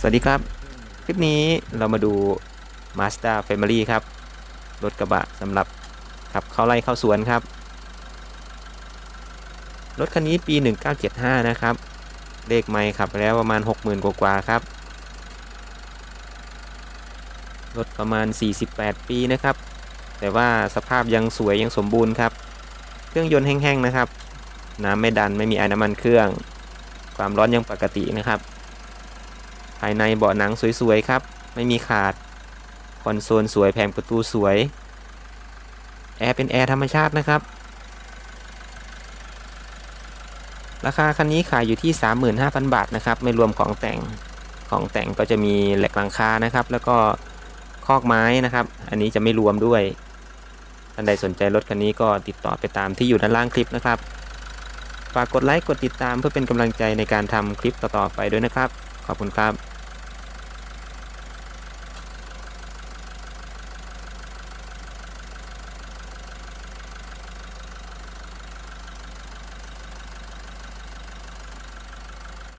สวัสดีครับ คลิปนี้เรามาดู Mazda Family ครับ รถกระบะสำหรับขับเข้าไร่เข้าสวนครับ รถคันนี้ปี 1975 นะครับ เลขไม่ขับแล้วประมาณ 60,000 กว่าๆครับ รถประมาณ 48 ปีนะครับ แต่ว่าสภาพยังสวยยังสมบูรณ์ครับ เครื่องยนต์แห้งๆนะครับ น้ำไม่ดันไม่มีไอ้น้ำมันเครื่อง ความร้อนยังปกตินะครับ ภายในเบาะหนังสวยๆครับ ไม่มีขาด คอนโซลสวยแผงประตูสวย แอร์เป็นแอร์ธรรมชาตินะครับ ราคาคันนี้ขายอยู่ที่ 35,000 บาทนะครับ ไม่รวมของแต่ง ของแต่งก็จะมีแหลกหลังคานะครับ แล้วก็คอกไม้นะครับ อันนี้จะไม่รวมด้วยท่านใดสนใจรถคันนี้ก็ติดต่อไปตามที่อยู่ด้านล่างคลิปนะครับ ฝากกดไลค์กดติดตามเพื่อเป็นกำลังใจในการทำคลิปต่อๆไปด้วยนะครับ ขอบคุณครับ